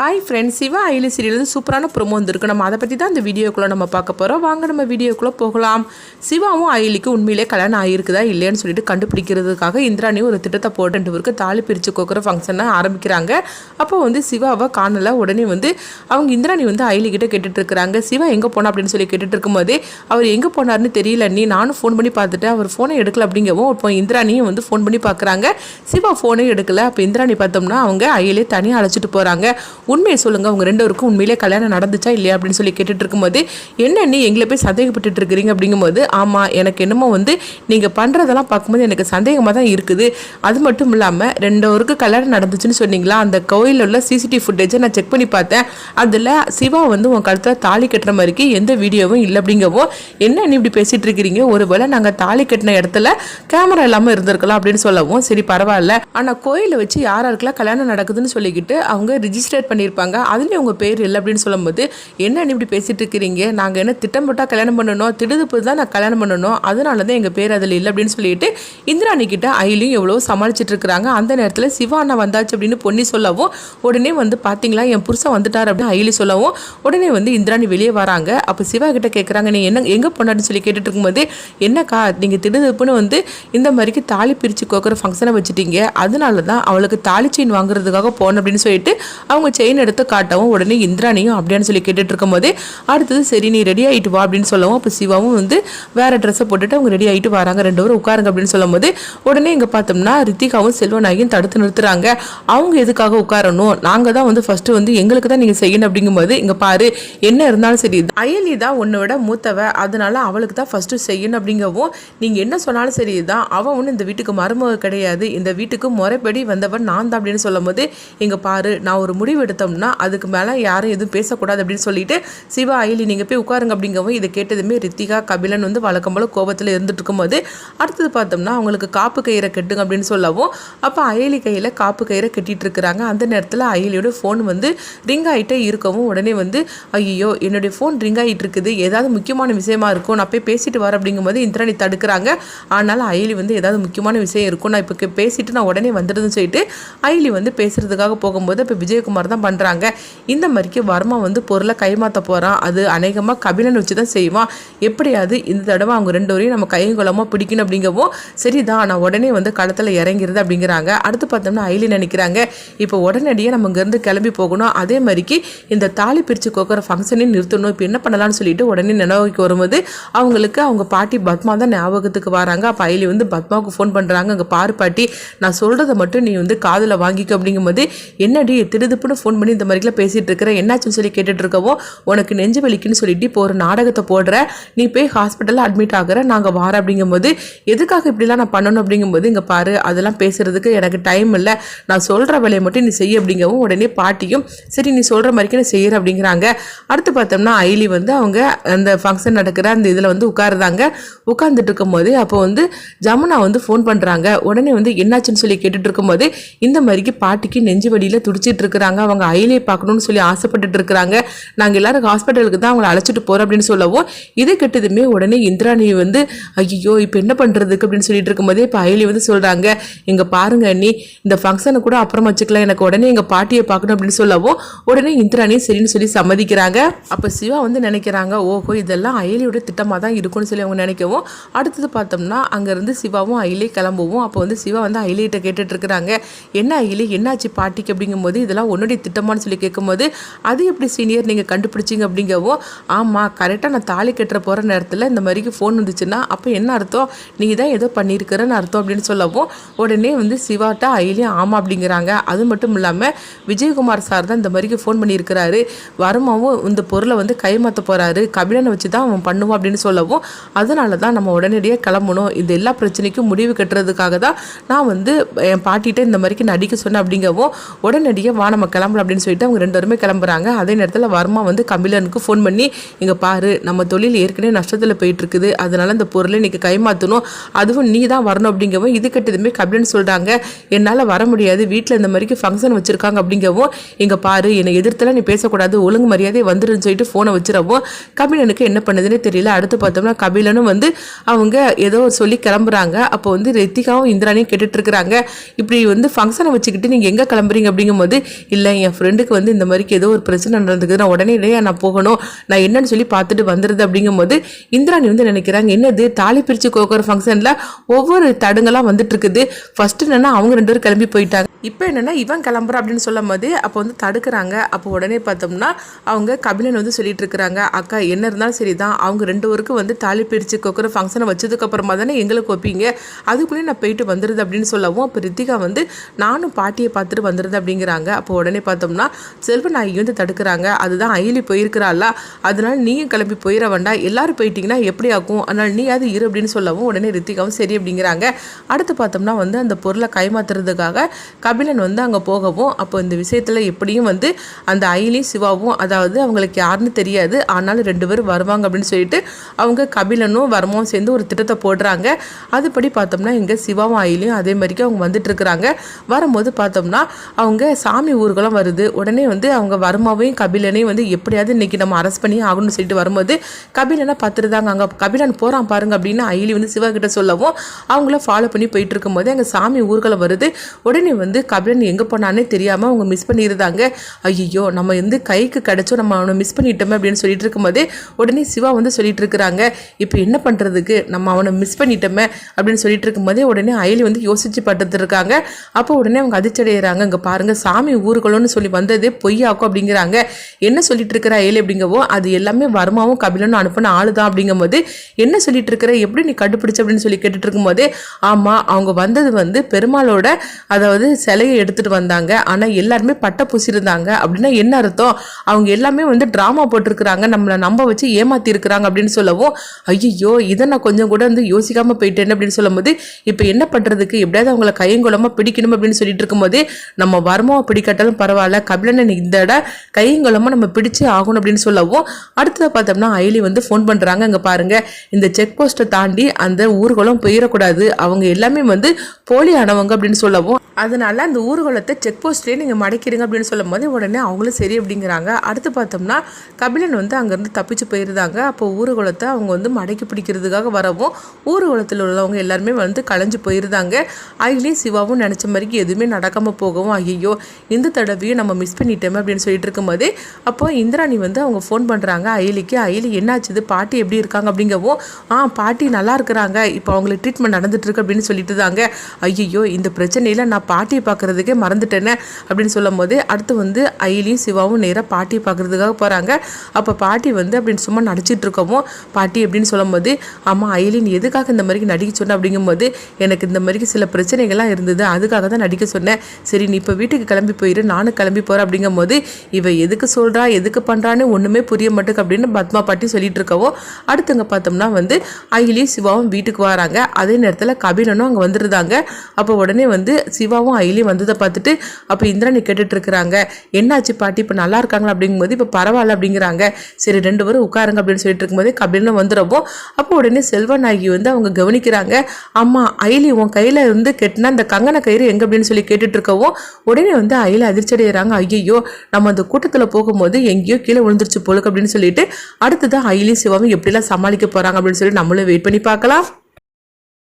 Hi friends Siva ஐலி serial சூப்பரான promo வந்துருக்கு. நம்ம அதை பற்றி தான் இந்த வீடியோக்குள்ளே நம்ம பார்க்க போகிறோம் வாங்க நம்ம வீடியோக்குள்ளே போகலாம். சிவாவும் ஐலிக்கு உண்மையிலே கல்யாணம் ஆகிருக்குதா இல்லையான்னு சொல்லிட்டு கண்டுபிடிக்கிறதுக்காக இந்திராணி ஒரு திட்டத்தை போட்டு ரெண்டு பேருக்கு தாலி பிரித்து கோக்குற ஃபங்க்ஷனை ஆரம்பிக்கிறாங்க. அப்போ வந்து சிவாவை காணல. உடனே வந்து அவங்க இந்திராணி வந்து ஐலிக்கிட்ட கிட்ட கேட்டுட்டு இருக்கிறாங்க. சிவா எங்கே போனா அப்படின்னு சொல்லி கேட்டுட்டு இருக்கும்போதே அவர் எங்கே போனார்னு தெரியல. நீ நானும் ஃபோன் பண்ணி பார்த்துட்டு அவர் ஃபோனை எடுக்கல அப்படிங்கவும் இப்போ இந்திராணியும் வந்து ஃபோன் பண்ணி பார்க்குறாங்க. சிவா ஃபோனே எடுக்கல. அப்போ இந்திராணி பார்த்தோம்னா அவங்க ஐயிலே தனியாக அழைச்சிட்டு போகிறாங்க உண்மையை சொல்லுங்கள் அவங்க ரெண்டு பேருக்கும் உண்மையிலே கல்யாணம் நடந்துச்சா இல்லையா அப்படின்னு சொல்லி கேட்டுட்டு இருக்கும்போது என்ன நீ எங்களை போய் சந்தேகப்பட்டுட்டு இருக்கிறீங்க அப்படிங்கும்போது ஆமாம் எனக்கு என்னமோ வந்து நீங்கள் பண்ணுறதெல்லாம் பார்க்கும்போது எனக்கு சந்தேகமாக தான் இருக்குது. அது மட்டும் இல்லாமல் ரெண்டு பேருக்கு கல்யாணம் நடந்துச்சுன்னு சொன்னீங்களா? அந்த கோயிலில் உள்ள சிசிடிவி ஃபுட்டேஜை நான் செக் பண்ணி பார்த்தேன். அதில் சிவா வந்து உன் கழுத்தில் தாலி கட்டுற மாதிரிக்கு எந்த வீடியோவும் இல்லை அப்படிங்கவும் என்ன நீ இப்படி பேசிட்டு இருக்கிறீங்க ஒருவேளை நாங்கள் தாலி கட்டின இடத்துல கேமரா இல்லாமல் இருந்திருக்கலாம் அப்படின்னு சொல்லவும் சரி பரவாயில்ல. ஆனால் கோயிலை வச்சு யார் கல்யாணம் நடக்குதுன்னு சொல்லிக்கிட்டு அவங்க ரிஜிஸ்டர் பண்ணியிருப்பாங்க அதுலேயும் உங்கள் பேர் இல்லை அப்படின்னு சொல்லும்போது என்ன இப்படி பேசிகிட்டு இருக்கிறீங்க? நாங்கள் என்ன திட்டம்போட்டால் கல்யாணம் பண்ணணும்? திடுதுப்பு தான் நான் கல்யாணம் பண்ணணும். அதனால தான் எங்கள் பேர் அதில் இல்லை அப்படின்னு சொல்லிட்டு இந்திராணி கிட்ட எவ்வளோ சமாளிச்சிட்டு இருக்கிறாங்க. அந்த நேரத்தில் சிவா அண்ணா வந்தாச்சு அப்படின்னு பொன்னி சொல்லவும் உடனே வந்து பார்த்தீங்களா என் புருஷன் வந்துட்டார் அப்படின்னு அயிலி சொல்லவும் உடனே வந்து இந்திராணி வெளியே வராங்க. அப்போ சிவா கிட்ட கேட்குறாங்க நீ என்ன எங்கே போனான்னு சொல்லி கேட்டுட்டு இருக்கும்போது என்னக்கா நீங்கள் திடுதுப்புன்னு வந்து இந்த மாதிரிக்கு தாலி பிரித்து கோக்குற ஃபங்க்ஷனை வச்சுட்டீங்க. அதனால தான் அவளுக்கு தாலி செயின் வாங்குறதுக்காக போனேன் அப்படின்னு சொல்லிட்டு அவங்க செயின் எடுத்து காட்டவும் உடனே இந்திராணியும் அப்படியான்னு சொல்லி கேட்டுட்டு இருக்கும்போது அடுத்தது சரி நீ ரெடி ஆகிட்டு வா அப்படின்னு சொல்லவும் அப்போ சிவாவும் வந்து வேற ட்ரெஸ்ஸை போட்டுட்டு அவங்க ரெடி ஆகிட்டு வராங்க ரெண்டு பேரும் உட்காருங்க அப்படின்னு சொல்லும்போது உடனே இங்கே பார்த்தோம்னா ரித்திகாவும் செல்வநாயகியும் தடுத்து நிறுத்துறாங்க. அவங்க எதுக்காக உட்காரணும்? நாங்கள் தான் வந்து ஃபர்ஸ்ட் வந்து எங்களுக்கு தான் நீங்கள் செய்யணும் அப்படிங்கும்போது இங்கே பாரு என்ன இருந்தாலும் சரி அயலி தான் உன்னோட மூத்தவ அதனால அவளுக்கு தான் ஃபர்ஸ்ட் செய்யணும் அப்படிங்கவும் நீங்கள் என்ன சொன்னாலும் சரி தான் அவன் ஒன்றும் இந்த வீட்டுக்கு மருமக கிடையாது இந்த வீட்டுக்கு முறைப்படி வந்தவன் நான் தான் அப்படின்னு சொல்லும்போது இங்கே பாரு நான் ஒரு முடிவு எடுத்தோம்னா அதுக்கு மேலே யாரும் எதுவும் பேசக்கூடாது அப்படின்னு சொல்லிட்டு சிவா அயலி நீங்கள் போய் உட்காருங்க அப்படிங்கவும் இதை கேட்டதுமே ரித்திகா கபிலன் வந்து வழக்கம் போல் கோபத்தில் இருந்துட்டு இருக்கும்போது அடுத்தது பார்த்தோம்னா அவங்களுக்கு காப்பு கயிறை கட்டுங்க அப்படின்னு சொல்லவும் அப்போ அயலி கையில் காப்பு கயிறை கட்டிட்டு இருக்கிறாங்க அந்த நேரத்தில் அயலியோட ஃபோன் வந்து ரிங் ஆகிட்டே இருக்கவும் உடனே வந்து ஐயோ என்னுடைய ஃபோன் ரிங் ஆகிட்டு இருக்குது ஏதாவது முக்கியமான விஷயமா இருக்கும் நான் போய் பேசிட்டு வரேன் அப்படிங்கும்போது இந்திராணி தடுக்கிறாங்க. ஆனால் அயலி வந்து ஏதாவது முக்கியமான விஷயம் இருக்கும் நான் இப்போ பேசிட்டு நான் உடனே வந்துடுதுன்னு சொல்லிட்டு அயலி வந்து பேசுறதுக்காக போகும்போது இப்போ விஜயகுமார் தான் பண்ணுறாங்க இந்த மாதிரிக்கு வர்மா வந்து பொருளை கைமாற்ற போகிறான் அது அநேகமாக கபிலன் வச்சு தான் செய்வான் எப்படியாவது இந்த தடவை அவங்க ரெண்டு வரையும் நம்ம கைகுலமாக பிடிக்கணும் அப்படிங்கவும் சரிதான் நான் உடனே வந்து களத்தில் இறங்கிறது அப்படிங்கிறாங்க. அடுத்து பார்த்தோம்னா ஐலி நினைக்கிறாங்க. இப்போ உடனடியாக நம்ம இங்கேருந்து கிளம்பி போகணும். அதே மாதிரிக்கு இந்த தாலி பிரித்து கோக்குற ஃபங்க்ஷனையும் நிறுத்தணும். இப்போ என்ன பண்ணலாம்னு சொல்லிட்டு உடனே நினைவுக்கு வரும்போது அவங்களுக்கு அவங்க பாட்டி பத்மா தான் ஞாபகத்துக்கு வராங்க. அப்போ ஐலி வந்து பத்மாவுக்கு ஃபோன் பண்ணுறாங்க அங்கே பாரு பாட்டி நான் சொல்கிறத மட்டும் நீ வந்து காதில் வாங்கிக்க அப்படிங்கும்போது என்னடி திடுதுப்புன்னு ஃபோன் பண்ணி இந்த மாதிரிலாம் பேசிகிட்டு இருக்கிற என்னாச்சுன்னு சொல்லி கேட்டுட்டு இருக்கவோ உனக்கு நெஞ்சு வலிக்குன்னு சொல்லிட்டு இப்போ ஒரு நாடகத்தை போடுற நீ போய் ஹாஸ்பிட்டலில் அட்மிட் ஆகுற நாங்கள் வார அப்படிங்கும்போது எதுக்காக இப்படிலாம் நான் பண்ணணும் அப்படிங்கும்போது இங்கே பாரு அதெல்லாம் பேசுகிறதுக்கு எனக்கு டைம் இல்லை. நான் சொல்கிற வேலையை மட்டும் நீ செய்ய அப்படிங்கவும் உடனே பாட்டியும் சரி நீ சொல்கிற மாதிரிக்கு நான் செய்கிற அப்படிங்கிறாங்க. அடுத்து பார்த்தோம்னா ஐலி வந்து அவங்க அந்த ஃபங்க்ஷன் நடக்கிற அந்த இதில் வந்து உட்காருதாங்க. உட்காந்துட்டு இருக்கும்போது அப்போ வந்து ஜமுனா வந்து ஃபோன் பண்ணுறாங்க உடனே வந்து என்னாச்சுன்னு சொல்லி கேட்டுட்டு இருக்கும்போது இந்த மாதிரிக்கு பாட்டிக்கு நெஞ்சு வலியில் துடிச்சிட்டு இருக்கிறாங்க அவங்க ஐலியை பார்க்கணும்னு சொல்லி ஆசைப்பட்டுட்டு இருக்கிறாங்க. நாங்கள் எல்லாரும் ஹாஸ்பிட்டலுக்கு தான் அவங்களை அழைச்சிட்டு போகிறோம் அப்படின்னு சொல்லவும் இது கெட்டதுமே உடனே இந்திராணி வந்து ஐயோ இப்போ என்ன பண்ணுறதுக்கு அப்படின்னு சொல்லிட்டு இருக்கும்போதே இப்போ ஐலி வந்து சொல்கிறாங்க இங்கே பாருங்க அண்ணி இந்த ஃபங்க்ஷனை கூட அப்புறம் வச்சுக்கலாம். எனக்கு உடனே எங்கள் பாட்டியை பார்க்கணும். அப்படின்னு சொல்லவும் உடனே இந்திராணியும் சரின்னு சொல்லி சம்மதிக்கிறாங்க. அப்போ சிவா வந்து நினைக்கிறாங்க ஓஹோ இதெல்லாம் அயலியோட திட்டமாக தான் இருக்கும்னு சொல்லி அவங்க நினைக்கவும் அடுத்தது பார்த்தோம்னா அங்கேருந்து சிவாவும் அயிலே கிளம்புவோம். அப்போ வந்து சிவா வந்து அயிலிகிட்ட கேட்டுட்டு இருக்கிறாங்க என்ன அயிலி என்னாச்சு பாட்டிக்கு? அப்படிங்கும்போது இதெல்லாம் உன்னுடைய திட்டமான்னு சொல்லி கேட்கும்போது அது எப்படி சீனியர் நீங்கள் கண்டுபிடிச்சிங்க? அப்படிங்கவும் ஆமாம் கரெக்டாக நான் தாலி கட்டுற போகிற நேரத்தில் இந்த மாதிரிக்கு ஃபோன் வந்துச்சுன்னா அப்போ என்ன அர்த்தம்? நீ தான் ஏதோ பண்ணியிருக்கிறன்னு அர்த்தம் அப்படின்னு சொல்லவும் உடனே வந்து சிவாட்டா ஐலியும் ஆமாம் அப்படிங்கிறாங்க. அது மட்டும் இல்லாமல் விஜயகுமார் சார் தான் இந்த மாதிரிக்கு ஃபோன் பண்ணியிருக்கிறாரு. வருமாவும் இந்த பொருளை வந்து கைமாற்ற போகிறாரு கபிலனை வச்சு தான் அவன் பண்ணுவான் அப்படின்னு சொல்லவும் அதனால தான் நம்ம உடனடியாக கிளம்பணும். இந்த எல்லா பிரச்சனைக்கும் முடிவு கட்டுறதுக்காக தான் நான் வந்து என் பாட்டிகிட்ட இந்த மாதிரிக்கு நடிக்க சொன்னேன் அப்படிங்கவும் உடனடியாக வா நம்ம கிளம்பலாம் அப்படின்னு சொல்லிட்டு அவங்க ரெண்டு பேருமே கிளம்புறாங்க. அதே நேரத்தில் வர்மா வந்து கபிலனுக்கு ஃபோன் பண்ணி இங்கே பாரு நம்ம தொழில் ஏற்கனவே நஷ்டத்தில் போயிட்டுருக்குது. அதனால் அதனால இந்த பொருளை இன்னைக்கு கைமாற்றணும் அதுவும் நீ தான் வரணும் அப்படிங்கவும் இது கட்டதுமே கபிலன் சொல்கிறாங்க என்னால் வர முடியாது. வீட்டில் இந்த மாதிரிக்கு ஃபங்க்ஷன் வச்சுருக்காங்க அப்படிங்கவும் இங்கே பாரு என்னை எதிர்த்தெல்லாம் நீ பேசக்கூடாது. ஒழுங்கு மரியாதை வந்துருன்னு சொல்லிட்டு ஃபோனை வச்சிடவும் கபிலனுக்கு என்ன பண்ணுதுன்னு தெரியல. அடுத்து பார்த்தோம்னா கபிலனும் வந்து அவங்க ஏதோ சொல்லி கிளம்புறாங்க. அப்போ வந்து ரித்திகாவும் இந்திராணியும் கேட்டுட்ருக்குறாங்க இப்படி வந்து ஃபங்க்ஷனை வச்சுக்கிட்டு நீங்கள் எங்கே கிளம்புறீங்க அப்படிங்கும்போது இல்லை என் ஃப்ரெண்டுக்கு வந்து இந்த மாதிரிக்கு ஏதோ ஒரு பிரச்சனை நடந்துக்குது நான் உடனே இல்லையா நான் போகணும். நான் என்னன்னு சொல்லி பார்த்துட்டு வந்துடுது அப்படிங்கும்போது இந்திராணி வந்து நினைக்கிறாங்க என்னது? தாலி பிரித்து கோக்குற ஃபங்க்ஷனில் ஒவ்வொரு தடுங்கெல்லாம் வந்துட்டு இருக்குது ஃபஸ்ட்டு என்னென்னா அவங்க ரெண்டு பேரும் கிளம்பி போயிட்டாங்க. இப்போ என்னென்னா இவன் கிளம்புறான் அப்படின்னு சொல்லும் போது அப்போ வந்து தடுக்கிறாங்க. அப்போ உடனே பார்த்தோம்னா அவங்க கபிலன் வந்து சொல்லிட்டு இருக்கிறாங்க அக்கா என்ன இருந்தாலும் சரி தான் அவங்க ரெண்டு பேருக்கும் வந்து தாலி பிரித்து கொக்குற ஃபங்க்ஷனை வச்சதுக்கப்புறமா தானே எங்களுக்கு ஒப்பிங்க. அதுக்குள்ளேயே நான் போயிட்டு வந்துடுது அப்படின்னு சொல்லவும் அப்போ ரித்திகா வந்து நானும் பாட்டியை பார்த்துட்டு வந்துடுது அப்படிங்கிறாங்க. அப்போ உடனே பார்த்து பார்த்தோம்னா செல்வநாயகி வந்து தடுக்கிறாங்க. அதுதான் அயலி போயிருக்கிறாள் அதனால நீங்கள் கிளம்பி போயிட வேண்டாம். எல்லாரும் போயிட்டீங்கன்னா எப்படி ஆகும்? அதனால் நீ அது இரு அப்படின்னு சொல்லவும் உடனே ரித்திகாவும் சரி அப்படிங்கிறாங்க. அடுத்து பார்த்தோம்னா வந்து அந்த பொருளை கைமாத்துறதுக்காக கபிலன் வந்து அங்கே போகவும் அப்போ இந்த விஷயத்தில் எப்படியும் வந்து அந்த அயிலையும் சிவாவும் அதாவது அவங்களுக்கு யாருன்னு தெரியாது. ஆனாலும் ரெண்டு பேரும் வருவாங்க அப்படின்னு சொல்லிட்டு அவங்க கபிலனும் வரமும் சேர்ந்து ஒரு திட்டத்தை போடுறாங்க. அதுபடி பார்த்தோம்னா இங்கே சிவாவும் அயிலையும் அதே மாதிரிக்கு அவங்க வந்துட்டு இருக்கிறாங்க. வரும்போது பார்த்தோம்னா அவங்க சாமி ஊர்வலம் வருது. உடனே வந்து அவங்க வருமாவையும் கபிலனையும் வந்து எப்படியாவது இன்னைக்கு நம்ம அரெஸ்ட் பண்ணி ஆகணும்னு சொல்லிட்டு வரும்போது கபிலனை பார்த்துருந்தாங்க அங்கே கபிலன் போகிறான் பாருங்க அப்படின்னு அயிலி வந்து சிவா கிட்ட சொல்லவும் அவங்கள ஃபாலோ பண்ணி போயிட்டு இருக்கும்போது அங்கே சாமி ஊர்களை வருது. உடனே வந்து கபிலன் எங்கே போனானே தெரியாமல் அவங்க மிஸ் பண்ணியிருந்தாங்க ஐயோ நம்ம வந்து கைக்கு கிடச்சோ நம்ம அவனை மிஸ் பண்ணிட்டோமே அப்படின்னு சொல்லிட்டு இருக்கும்போது உடனே சிவா வந்து சொல்லிட்டு இருக்கிறாங்க. இப்போ என்ன பண்ணுறதுக்கு நம்ம அவனை மிஸ் பண்ணிட்டோமே அப்படின்னு சொல்லிட்டு இருக்கும்போதே உடனே அயலி வந்து யோசிச்சு பட்டுருக்காங்க அப்போ உடனே அவங்க அதிர்ச்சடைகிறாங்க இங்கே பாருங்க சாமி ஊருக்குள்ளன்னு சொல்லி வந்தது பொய்யாக்கும் அப்படிங்கிறாங்க. என்ன சொல்லிட்டு இருக்கிற ஏழு அப்படிங்கவோ அது எல்லாமே வருமாவும் கபிலனும் அனுப்பின ஆளு தான் அப்படிங்கும்போது என்ன சொல்லிட்டு இருக்கிற எப்படி நீ கண்டுபிடிச்ச அப்படின்னு சொல்லி கேட்டுட்டு இருக்கும்போது ஆமாம் அவங்க வந்தது வந்து பெருமாளோட அதாவது சிலையை எடுத்துட்டு வந்தாங்க. ஆனால் எல்லாருமே பட்டை பூசியிருந்தாங்க அப்படின்னா என்ன அர்த்தம்? அவங்க எல்லாமே வந்து ட்ராமா போட்டிருக்கிறாங்க நம்மளை நம்ப வச்சு ஏமாத்தி இருக்கிறாங்க அப்படின்னு சொல்லவும் ஐயோ இதை நான் கொஞ்சம் கூட வந்து யோசிக்காம போயிட்டேன் அப்படின்னு சொல்லும்போது இப்போ என்ன பண்றதுக்கு? எப்படியாவது அவங்கள கையங்குலமாக பிடிக்கணும் அப்படின்னு சொல்லிட்டு இருக்கும்போது நம்ம வருமாவை பிடிக்கட்டாலும் பரவாயில்ல. கபிலனை இந்த இட கையங்குளமா நம்ம பிடிச்சே ஆகணும் அப்படின்னு சொல்லவும் அடுத்ததை பார்த்தோம்னா ஐலி வந்து ஃபோன் பண்ணுறாங்க அங்கே பாருங்கள் இந்த செக் போஸ்ட்டை தாண்டி அந்த ஊர்வலம் போயிடக்கூடாது அவங்க எல்லாமே வந்து போலியானவங்க அப்படின்னு சொல்லவும் அதனால அந்த ஊர்வலத்தை செக் போஸ்ட்லேயே நீங்கள் மடக்கிறீங்க அப்படின்னு சொல்லும் போது உடனே அவங்களும் சரி அப்படிங்கிறாங்க. அடுத்து பார்த்தோம்னா கபிலன் வந்து அங்கேருந்து தப்பிச்சு போயிருந்தாங்க. அப்போ ஊர்வலத்தை அவங்க வந்து மடக்கி பிடிக்கிறதுக்காக வரவும் ஊர்வலத்தில் உள்ளவங்க எல்லாருமே வந்து கலைஞ்சு போயிருந்தாங்க. ஐலியும் சிவாவும் நினச்ச மாதிரி எதுவுமே நடக்காமல் போகவும் ஐயோ இந்த தடவையும் நம்ம மிஸ் பண்ணிட்டோமே அப்படின்னு சொல்லிட்டு இருக்கும்போது அப்போ இந்திராணி வந்து அவங்க ஃபோன் பண்ணுறாங்க அயலிக்கு அயலி என்னாச்சுது? பாட்டி எப்படி இருக்காங்க? அப்படிங்கவும் ஆ பாட்டி நல்லா இருக்கிறாங்க. இப்போ அவங்களுக்கு ட்ரீட்மெண்ட் நடந்துட்டுருக்கு அப்படின்னு சொல்லிட்டு தாங்க ஐயோ இந்த பிரச்சனையில் நான் பாட்டியை பார்க்குறதுக்கே மறந்துட்டேனே அப்படின்னு சொல்லும் போது அடுத்து வந்து ஐலியும் சிவாவும் நேராக பாட்டியை பார்க்குறதுக்காக போகிறாங்க அப்போ பாட்டி வந்து அப்படின்னு சும்மா நடிச்சிட்டு இருக்கவும் பாட்டி அப்படின்னு சொல்லும்போது ஆமாம் ஐலின் எதுக்காக இந்த மாதிரி நடிக்க சொன்ன? அப்படிங்கும்போது எனக்கு இந்த மாதிரி சில பிரச்சனைகள்லாம் இருந்தது. அதுக்காக தான் நடிக்க சொன்னேன். சரி நீ இப்போ வீட்டுக்கு கிளம்பி போயிரு. நானும் கிளம்பி போகிறேன் அப்படிங்கும்போது இவ எதுக்கு சொல்கிறா எதுக்கு பண்ணுறான்னு ஒன்றுமே புரிய மாட்டேங்கு அப்படின்னு பத்மா பாட்டி சொல்லிட்டு இருக்கவோ அடுத்தங்க பார்த்தோம்னா வந்து அயிலியும் சிவாவும் வீட்டுக்கு வராங்க. அதே நேரத்தில் கபிலனும் அங்கே வந்துருந்தாங்க. அப்போ உடனே வந்து சிவாவும் அயிலியும் வந்ததை பார்த்துட்டு அப்போ இந்திராணி கேட்டுட்டு இருக்கிறாங்க. என்னாச்சு பாட்டி? இப்போ நல்லா இருக்காங்களா? அப்படிங்கும்போது இப்போ பரவாயில்ல அப்படிங்கிறாங்க. சரி ரெண்டு பேரும் உட்காருங்க அப்படின்னு சொல்லிட்டு இருக்கும்போது கபிலனும் வந்துடுறப்போ அப்போ உடனே செல்வநாயகி வந்து அவங்க கவனிக்கிறாங்க. அம்மா அயிலி உன் கையில் வந்து கெட்டினா அந்த கங்கன கயிறு எங்கே? அப்படின்னு சொல்லி கேட்டுட்டு இருக்கவும் உடனே வந்து அயில அதிர்ச்சி செய்கிறாங்க ஐயோ நம்ம அந்த கூட்டத்தில் போகும்போது எங்கேயோ கீழே விழுந்துருச்சு போலுக்கு அப்படின்னு சொல்லிட்டு அடுத்ததான் அயிலையும் சிவாவும் எப்படிலாம் சமாளிக்க போகிறாங்க அப்படின்னு சொல்லி நம்மளும் வெயிட் பண்ணி பார்க்கலாம்.